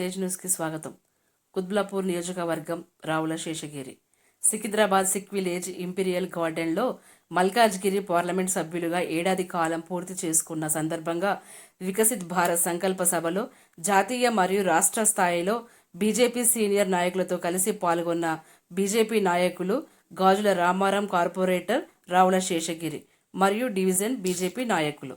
న్యూస్కి స్వాగతం. కుద్బ్లాపూర్ నియోజకవర్గం రావుల శేషగిరి. సికింద్రాబాద్ సిక్ విలేజ్ ఇంపీరియల్ గార్డెన్లో మల్కాజ్గిరి పార్లమెంట్ సభ్యులుగా ఏడాది కాలం పూర్తి చేసుకున్న సందర్భంగా వికసిత్ భారత్ సంకల్ప సభలో జాతీయ మరియు రాష్ట్ర స్థాయిలో బీజేపీ సీనియర్ నాయకులతో కలిసి పాల్గొన్న బీజేపీ నాయకులు గాజుల రామారాం కార్పొరేటర్ రావుల శేషగిరి మరియు డివిజన్ బీజేపీ నాయకులు.